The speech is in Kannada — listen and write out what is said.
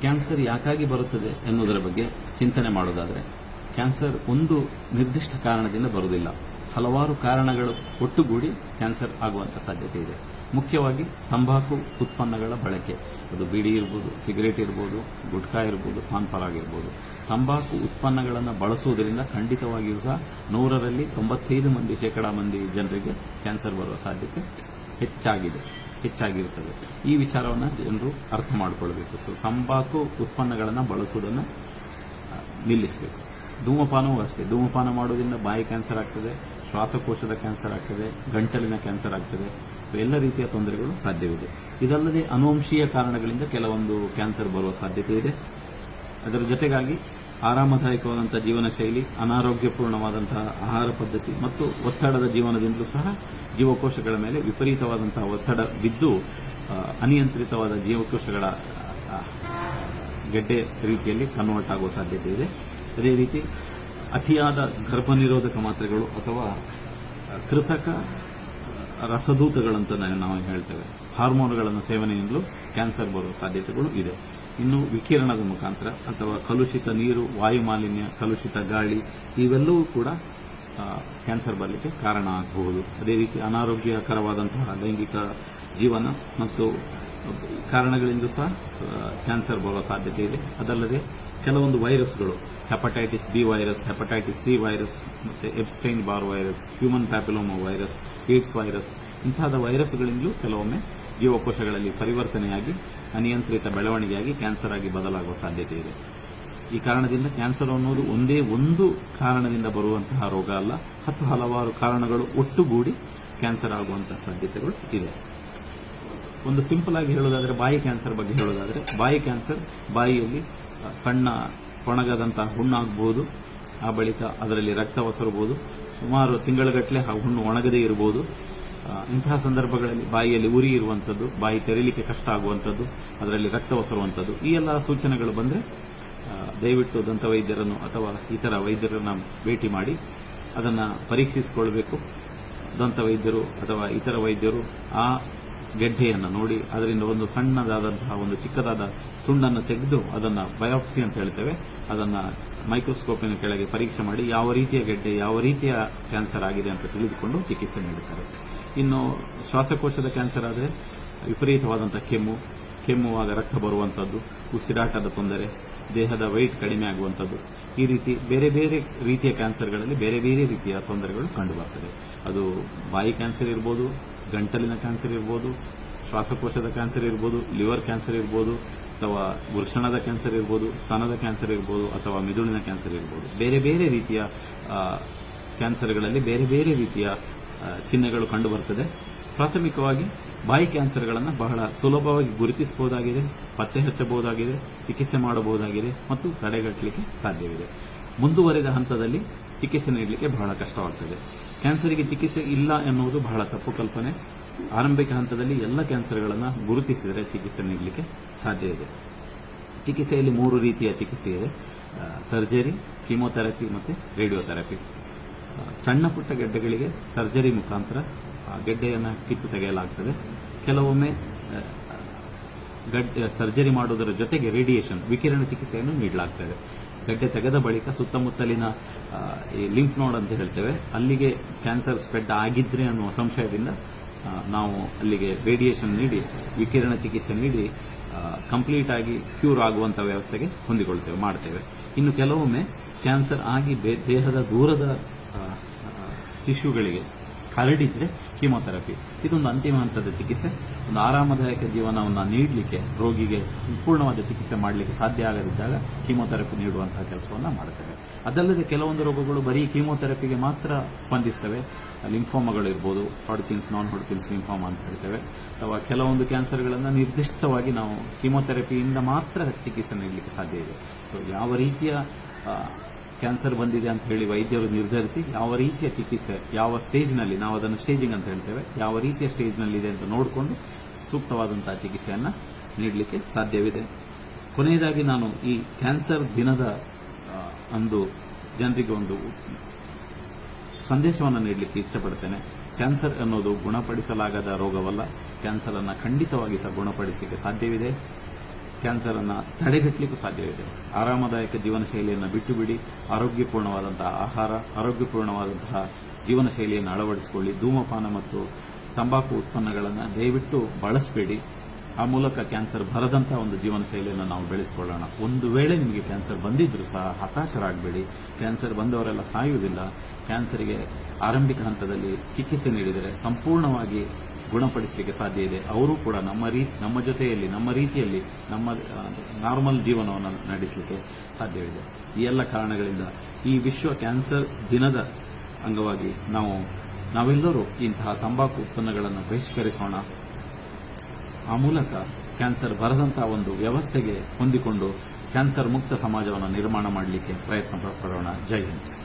ಕ್ಯಾನ್ಸರ್ ಯಾಕಾಗಿ ಬರುತ್ತದೆ ಎನ್ನುವುದರ ಬಗ್ಗೆ ಚಿಂತನೆ ಮಾಡೋದಾದರೆ, ಕ್ಯಾನ್ಸರ್ ಒಂದು ನಿರ್ದಿಷ್ಟ ಕಾರಣದಿಂದ ಬರುವುದಿಲ್ಲ. ಹಲವಾರು ಕಾರಣಗಳು ಒಟ್ಟುಗೂಡಿ ಕ್ಯಾನ್ಸರ್ ಆಗುವಂಥ ಸಾಧ್ಯತೆ ಇದೆ. ಮುಖ್ಯವಾಗಿ ತಂಬಾಕು ಉತ್ಪನ್ನಗಳ ಬಳಕೆ. ಅದು ಬಿಡಿ ಇರ್ಬೋದು, ಸಿಗರೇಟ್ ಇರ್ಬೋದು, ಗುಟ್ಕಾ ಇರ್ಬೋದು ಪಾನ್ ಆಗಿರಬಹುದು ತಂಬಾಕು ಉತ್ಪನ್ನಗಳನ್ನು ಬಳಸುವುದರಿಂದ ಖಂಡಿತವಾಗಿಯೂ ಸಹ ನೂರರಲ್ಲಿ ತೊಂಬತ್ತೈದು ಮಂದಿ ಶೇಕಡಾ ಮಂದಿ ಜನರಿಗೆ ಕ್ಯಾನ್ಸರ್ ಬರುವ ಸಾಧ್ಯತೆ ಹೆಚ್ಚಾಗಿದೆ. ಹೆಚ್ಚಾಗಿರುತ್ತದೆ. ಈ ವಿಚಾರವನ್ನು ಜನರು ಅರ್ಥ ಮಾಡಿಕೊಳ್ಬೇಕು. ಸೊ ತಂಬಾಕು ಉತ್ಪನ್ನಗಳನ್ನು ಬಳಸುವುದನ್ನು ನಿಲ್ಲಿಸಬೇಕು. ಧೂಮಪಾನವೂ ಅಷ್ಟೇ. ಧೂಮಪಾನ ಮಾಡೋದ್ರಿಂದ ಬಾಯಿ ಕ್ಯಾನ್ಸರ್ ಆಗ್ತದೆ, ಶ್ವಾಸಕೋಶದ ಕ್ಯಾನ್ಸರ್ ಆಗ್ತದೆ, ಗಂಟಲಿನ ಕ್ಯಾನ್ಸರ್ ಆಗ್ತದೆ. ಎಲ್ಲ ರೀತಿಯ ತೊಂದರೆಗಳು ಸಾಧ್ಯವಿದೆ. ಇದಲ್ಲದೆ ಅನುವಂಶೀಯ ಕಾರಣಗಳಿಂದ ಕೆಲವೊಂದು ಕ್ಯಾನ್ಸರ್ ಬರುವ ಸಾಧ್ಯತೆ ಇದೆ. ಅದರ ಜೊತೆಗಾಗಿ ಆರಾಮದಾಯಕವಾದಂತಹ ಜೀವನ ಶೈಲಿ ಅನಾರೋಗ್ಯಪೂರ್ಣವಾದಂತಹ ಆಹಾರ ಪದ್ಧತಿ ಮತ್ತು ಒತ್ತಡದ ಜೀವನದಿಂದಲೂ ಸಹ ಜೀವಕೋಶಗಳ ಮೇಲೆ ವಿಪರೀತವಾದಂತಹ ಒತ್ತಡ ಬಿದ್ದು ಅನಿಯಂತ್ರಿತವಾದ ಜೀವಕೋಶಗಳ ಗೆಡ್ಡೆ ರೀತಿಯಲ್ಲಿ ಕನ್ವರ್ಟ್ ಆಗುವ ಸಾಧ್ಯತೆ ಇದೆ. ಅದೇ ರೀತಿ ಅತಿಯಾದ ಗರ್ಭನಿರೋಧಕ ಮಾತ್ರೆಗಳು ಅಥವಾ ಕೃತಕ ರಸದೂತಗಳಂತ ನಾವು ಹೇಳ್ತೇವೆ. ಹಾರ್ಮೋನ್ಗಳನ್ನು ಸೇವನೆಯಿಂದಲೂ ಕ್ಯಾನ್ಸರ್ ಬರುವ ಸಾಧ್ಯತೆಗಳು ಇದೆ. ಇನ್ನು ವಿಕಿರಣದ ಮುಖಾಂತರ ಅಥವಾ ಕಲುಷಿತ ನೀರು, ವಾಯುಮಾಲಿನ್ಯ, ಕಲುಷಿತ ಗಾಳಿ ಇವೆಲ್ಲವೂ ಕೂಡ ಕ್ಯಾನ್ಸರ್ ಬರಲಿಕ್ಕೆ ಕಾರಣ ಆಗಬಹುದು. ಅದೇ ರೀತಿ ಅನಾರೋಗ್ಯಕರವಾದಂತಹ ಲೈಂಗಿಕ ಜೀವನ ಮತ್ತು ಕಾರಣಗಳಿಂದ ಸಹ ಕ್ಯಾನ್ಸರ್ ಬರುವ ಸಾಧ್ಯತೆ ಇದೆ. ಅದಲ್ಲದೆ ಕೆಲವೊಂದು ವೈರಸ್ಗಳು hepatitis B virus, hepatitis C virus ಮತ್ತು Epstein Barr virus, human papilloma virus, AIDS virus ಇಂತಹದ ವೈರಸ್ಗಳಿಂದಲೂ ಕೆಲವೊಮ್ಮೆ ಜೀವಕೋಶಗಳಲ್ಲಿ ಪರಿವರ್ತನೆಯಾಗಿ ಅನಿಯಂತ್ರಿತ ಬೆಳವಣಿಗೆಯಾಗಿ ಕ್ಯಾನ್ಸರ್ ಆಗಿ ಬದಲಾಗುವ ಸಾಧ್ಯತೆ ಇದೆ. ಈ ಕಾರಣದಿಂದ ಕ್ಯಾನ್ಸರ್ ಅನ್ನೋದು ಒಂದೇ ಒಂದು ಕಾರಣದಿಂದ ಬರುವಂತಹ ರೋಗ ಅಲ್ಲ. ಹತ್ತು ಹಲವಾರು ಕಾರಣಗಳು ಒಟ್ಟುಗೂಡಿ ಕ್ಯಾನ್ಸರ್ ಆಗುವಂತಹ ಸಾಧ್ಯತೆಗಳು ಇದೆ. ಒಂದು ಸಿಂಪಲ್ ಆಗಿ ಹೇಳೋದಾದ್ರೆ ಬಾಯಿ ಕ್ಯಾನ್ಸರ್ ಬಗ್ಗೆ ಹೇಳೋದಾದರೆ ಬಾಯಿ ಕ್ಯಾನ್ಸರ್ ಬಾಯಿಯಲ್ಲಿ ಸಣ್ಣ ಕೊಣಗದಂತಹ ಹುಣ್ಣಾಗಬಹುದು ಆ ಬಳಿಕ ಅದರಲ್ಲಿ ರಕ್ತ ಒಸರಬಹುದು ಸುಮಾರು ತಿಂಗಳಗಟ್ಟಲೆ ಆ ಹುಣ್ಣು ಒಣಗದೇ ಇರಬಹುದು ಇಂತಹ ಸಂದರ್ಭಗಳಲ್ಲಿ ಬಾಯಿಯಲ್ಲಿ ಉರಿ ಇರುವಂಥದ್ದು ಬಾಯಿ ತೆರೀಲಿಕ್ಕೆ ಕಷ್ಟ ಆಗುವಂಥದ್ದು ಅದರಲ್ಲಿ ರಕ್ತ ಒಸರುವಂಥದ್ದು ಈ ಎಲ್ಲ ಸೂಚನೆಗಳು ಬಂದರೆ ದಯವಿಟ್ಟು ದಂತವೈದ್ಯರನ್ನು ಅಥವಾ ಇತರ ವೈದ್ಯರನ್ನು ಭೇಟಿ ಮಾಡಿ ಅದನ್ನು ಪರೀಕ್ಷಿಸಿಕೊಳ್ಬೇಕು. ದಂತವೈದ್ಯರು ಅಥವಾ ಇತರ ವೈದ್ಯರು ಆ ಗೆಡ್ಡೆಯನ್ನು ನೋಡಿ, ಅದರಿಂದ ಒಂದು ಸಣ್ಣದಾದಂತಹ ಒಂದು ಚಿಕ್ಕದಾದ ತುಂಡನ್ನು ತೆಗೆದು ಅದನ್ನು ಬಯೋಪ್ಸಿ ಅಂತ ಹೇಳ್ತೇವೆ. ಅದನ್ನು ಮೈಕ್ರೋಸ್ಕೋಪಿನ ಕೆಳಗೆ ಪರೀಕ್ಷೆ ಮಾಡಿ ಯಾವ ರೀತಿಯ ಗೆಡ್ಡೆ, ಯಾವ ರೀತಿಯ ಕ್ಯಾನ್ಸರ್ ಆಗಿದೆ ಅಂತ ತಿಳಿದುಕೊಂಡು ಚಿಕಿತ್ಸೆ ನೀಡುತ್ತಾರೆ. ಇನ್ನು ಶ್ವಾಸಕೋಶದ ಕ್ಯಾನ್ಸರ್ ಆದರೆ ವಿಪರೀತವಾದಂಥ ಕೆಮ್ಮು, ಕೆಮ್ಮುವಾಗ ರಕ್ತ ಬರುವಂಥದ್ದು ಉಸಿರಾಟದ ತೊಂದರೆ, ದೇಹದ ವೈಟ್ ಕಡಿಮೆ ಆಗುವಂಥದ್ದು ಈ ರೀತಿ ಬೇರೆ ಬೇರೆ ರೀತಿಯ ಕ್ಯಾನ್ಸರ್ಗಳಲ್ಲಿ ಬೇರೆ ಬೇರೆ ರೀತಿಯ ತೊಂದರೆಗಳು ಕಂಡುಬರ್ತದೆ. ಅದು ಬಾಯಿ ಕ್ಯಾನ್ಸರ್ ಇರ್ಬೋದು, ಗಂಟಲಿನ ಕ್ಯಾನ್ಸರ್ ಇರ್ಬೋದು, ಶ್ವಾಸಕೋಶದ ಕ್ಯಾನ್ಸರ್ ಇರ್ಬೋದು ಲಿವರ್ ಕ್ಯಾನ್ಸರ್ ಇರ್ಬೋದು, ಅಥವಾ ವೃಷಣದ ಕ್ಯಾನ್ಸರ್ ಇರ್ಬೋದು, ಸ್ತನದ ಕ್ಯಾನ್ಸರ್ ಇರ್ಬೋದು, ಅಥವಾ ಮಿದುಳಿನ ಕ್ಯಾನ್ಸರ್ ಇರ್ಬೋದು. ಬೇರೆ ಬೇರೆ ರೀತಿಯ ಕ್ಯಾನ್ಸರ್ಗಳಲ್ಲಿ ಬೇರೆ ಬೇರೆ ರೀತಿಯ ಚಿಹ್ನೆಗಳು ಕಂಡುಬರ್ತದೆ. ಪ್ರಾಥಮಿಕವಾಗಿ ಬಾಯಿ ಕ್ಯಾನ್ಸರ್ಗಳನ್ನು ಬಹಳ ಸುಲಭವಾಗಿ ಗುರುತಿಸಬಹುದಾಗಿದೆ, ಪತ್ತೆ ಹಚ್ಚಬಹುದಾಗಿದೆ, ಚಿಕಿತ್ಸೆ ಮಾಡಬಹುದಾಗಿದೆ ಮತ್ತು ತಡೆಗಟ್ಟಲಿಕ್ಕೆ ಸಾಧ್ಯವಿದೆ. ಮುಂದುವರೆದ ಹಂತದಲ್ಲಿ ಚಿಕಿತ್ಸೆ ನೀಡಲಿಕ್ಕೆ ಬಹಳ ಕಷ್ಟವಾಗ್ತದೆ. ಕ್ಯಾನ್ಸರಿಗೆ ಚಿಕಿತ್ಸೆ ಇಲ್ಲ ಎನ್ನುವುದು ಬಹಳ ತಪ್ಪು ಕಲ್ಪನೆ. ಆರಂಭಿಕ ಹಂತದಲ್ಲಿ ಎಲ್ಲ ಕ್ಯಾನ್ಸರ್ಗಳನ್ನು ಗುರುತಿಸಿದರೆ ಚಿಕಿತ್ಸೆ ನೀಡಲಿಕ್ಕೆ ಸಾಧ್ಯ ಇದೆ. ಚಿಕಿತ್ಸೆಯಲ್ಲಿ ಮೂರು ರೀತಿಯ ಚಿಕಿತ್ಸೆ ಇದೆ. ಸರ್ಜರಿ, ಕೀಮೋಥೆರಪಿ ಮತ್ತು ರೇಡಿಯೋಥೆರಪಿ. ಸಣ್ಣ ಪುಟ್ಟ ಗೆಡ್ಡೆಗಳಿಗೆ ಸರ್ಜರಿ ಮುಖಾಂತರ ಗೆಡ್ಡೆಯನ್ನು ಕಿತ್ತು ತೆಗೆಯಲಾಗ್ತದೆ. ಕೆಲವೊಮ್ಮೆ ಗಡ್ಡೆ ಸರ್ಜರಿ ಮಾಡುವುದರ ಜೊತೆಗೆ ರೇಡಿಯೇಷನ್, ವಿಕಿರಣ ಚಿಕಿತ್ಸೆಯನ್ನು ನೀಡಲಾಗ್ತದೆ. ಗಡ್ಡೆ ತೆಗೆದ ಬಳಿಕ ಸುತ್ತಮುತ್ತಲಿನ ಈ ಲಿಂಫ್ ನೋಡ್ ಅಂತ ಹೇಳ್ತೇವೆ, ಅಲ್ಲಿಗೆ ಕ್ಯಾನ್ಸರ್ ಸ್ಪ್ರೆಡ್ ಆಗಿದ್ರೆ ಅನ್ನುವ ಸಂಶಯದಿಂದ ನಾವು ಅಲ್ಲಿಗೆ ರೇಡಿಯೇಷನ್ ನೀಡಿ, ವಿಕಿರಣ ಚಿಕಿತ್ಸೆ ನೀಡಿ ಕಂಪ್ಲೀಟ್ ಆಗಿ ಕ್ಯೂರ್ ಆಗುವಂಥ ವ್ಯವಸ್ಥೆಗೆ ಹೊಂದಿಕೊಳ್ತೇವೆ, ಮಾಡ್ತೇವೆ. ಇನ್ನು ಕೆಲವೊಮ್ಮೆ ಕ್ಯಾನ್ಸರ್ ಆಗಿ ದೇಹದ ದೂರದ ಟಿಶ್ಯೂಗಳಿಗೆ ಹರಡಿದ್ರೆ ಕೀಮೋಥೆರಪಿ. ಇದೊಂದು ಅಂತಿಮ ಹಂತದ ಚಿಕಿತ್ಸೆ. ಒಂದು ಆರಾಮದಾಯಕ ಜೀವನವನ್ನು ನೀಡಲಿಕ್ಕೆ, ರೋಗಿಗೆ ಸಂಪೂರ್ಣವಾದ ಚಿಕಿತ್ಸೆ ಮಾಡಲಿಕ್ಕೆ ಸಾಧ್ಯ ಆಗದಿದ್ದಾಗ ಕೀಮೋಥೆರಪಿ ನೀಡುವಂತಹ ಕೆಲಸವನ್ನು ಮಾಡುತ್ತೇವೆ ಅದಲ್ಲದೆ ಕೆಲವೊಂದು ರೋಗಗಳು ಬರೀ ಕೀಮೋಥೆರಪಿಗೆ ಮಾತ್ರ ಸ್ಪಂದಿಸ್ತವೆ. ಲಿಂಫೋಮಗಳು ಇರ್ಬೋದು ಹಾಡ್ಕಿನ್ಸ್ ನಾನ್ ಹಾಡ್ಕಿನ್ಸ್ ಲಿಂಫೋಮ ಅಂತ ಹೇಳ್ತೇವೆ. ಅಥವಾ ಕೆಲವೊಂದು ಕ್ಯಾನ್ಸರ್ಗಳನ್ನು ನಿರ್ದಿಷ್ಟವಾಗಿ ನಾವು ಕೀಮೋಥೆರಪಿಯಿಂದ ಮಾತ್ರ ಚಿಕಿತ್ಸೆ ನೀಡಲಿಕ್ಕೆ ಸಾಧ್ಯ ಇದೆ. ಸೊ ಯಾವ ರೀತಿಯ ಕ್ಯಾನ್ಸರ್ ಬಂದಿದೆ ಅಂತ ಹೇಳಿ ವೈದ್ಯರು ನಿರ್ಧರಿಸಿ ಯಾವ ರೀತಿಯ ಚಿಕಿತ್ಸೆ, ಯಾವ ಸ್ಟೇಜ್ನಲ್ಲಿ ನಾವು ಅದನ್ನು ಸ್ಟೇಜಿಂಗ್ ಅಂತ ಹೇಳ್ತೇವೆ, ಯಾವ ರೀತಿಯ ಸ್ಟೇಜ್ನಲ್ಲಿದೆ ಅಂತ ನೋಡಿಕೊಂಡು ಸೂಕ್ತವಾದಂತಹ ಚಿಕಿತ್ಸೆಯನ್ನು ನೀಡಲಿಕ್ಕೆ ಸಾಧ್ಯವಿದೆ. ಕೊನೆಯದಾಗಿ ನಾನು ಈ ಕ್ಯಾನ್ಸರ್ ದಿನದ ಅಂದು ಜನರಿಗೆ ಒಂದು ಸಂದೇಶವನ್ನು ನೀಡಲಿಕ್ಕೆ ಇಷ್ಟಪಡ್ತೇನೆ. ಕ್ಯಾನ್ಸರ್ ಅನ್ನೋದು ಗುಣಪಡಿಸಲಾಗದ ರೋಗವಲ್ಲ. ಕ್ಯಾನ್ಸರ್ ಅನ್ನು ಖಂಡಿತವಾಗಿ ಸಹ ಗುಣಪಡಿಸಲಿಕ್ಕೆ ಸಾಧ್ಯವಿದೆ. ಕ್ಯಾನ್ಸರ್ ಅನ್ನ ತಡೆಗಟ್ಟಲಿಕ್ಕೂ ಸಾಧ್ಯವಿದೆ ಆರಾಮದಾಯಕ ಜೀವನ ಶೈಲಿಯನ್ನು ಬಿಟ್ಟು ಬಿಡಿ ಆರೋಗ್ಯಪೂರ್ಣವಾದಂತಹ ಆಹಾರ, ಆರೋಗ್ಯಪೂರ್ಣವಾದಂತಹ ಜೀವನ ಶೈಲಿಯನ್ನು ಅಳವಡಿಸಿಕೊಳ್ಳಿ. ಧೂಮಪಾನ ಮತ್ತು ತಂಬಾಕು ಉತ್ಪನ್ನಗಳನ್ನು ದಯವಿಟ್ಟು ಬಳಸಬೇಡಿ. ಆ ಮೂಲಕ ಕ್ಯಾನ್ಸರ್ ಬರದಂತಹ ಒಂದು ಜೀವನ ಶೈಲಿಯನ್ನು ನಾವು ಬೆಳೆಸಿಕೊಳ್ಳೋಣ. ಒಂದು ವೇಳೆ ನಿಮಗೆ ಕ್ಯಾನ್ಸರ್ ಬಂದಿದ್ರೂ ಸಹ ಹತಾಶರಾಗಬೇಡಿ. ಕ್ಯಾನ್ಸರ್ ಬಂದವರೆಲ್ಲ ಸಾಯುವುದಿಲ್ಲ. ಕ್ಯಾನ್ಸರ್ಗೆ ಆರಂಭಿಕ ಹಂತದಲ್ಲಿ ಚಿಕಿತ್ಸೆ ನೀಡಿದರೆ ಸಂಪೂರ್ಣವಾಗಿ ಗುಣಪಡಿಸಲಿಕ್ಕೆ ಸಾಧ್ಯ ಇದೆ. ಅವರು ಕೂಡ ನಮ್ಮ ರೀ, ನಮ್ಮ ಜೊತೆಯಲ್ಲಿ, ನಮ್ಮ ರೀತಿಯಲ್ಲಿ ನಮ್ಮ ನಾರ್ಮಲ್ ಜೀವನವನ್ನು ನಡೆಸಲಿಕ್ಕೆ ಸಾಧ್ಯವಿದೆ. ಈ ಎಲ್ಲ ಕಾರಣಗಳಿಂದ ಈ ವಿಶ್ವ ಕ್ಯಾನ್ಸರ್ ದಿನದ ಅಂಗವಾಗಿ ನಾವು, ನಾವೆಲ್ಲರೂ ಇಂತಹ ತಂಬಾಕು ಉತ್ಪನ್ನಗಳನ್ನು ಬಹಿಷ್ಕರಿಸೋಣ. ಆ ಮೂಲಕ ಕ್ಯಾನ್ಸರ್ ಬರದಂತಹ ಒಂದು ವ್ಯವಸ್ಥೆಗೆ ಹೊಂದಿಕೊಂಡು ಕ್ಯಾನ್ಸರ್ ಮುಕ್ತ ಸಮಾಜವನ್ನು ನಿರ್ಮಾಣ ಮಾಡಲಿಕ್ಕೆ ಪ್ರಯತ್ನ ಪಡೋಣ. ಜೈ ಹಿಂದ್.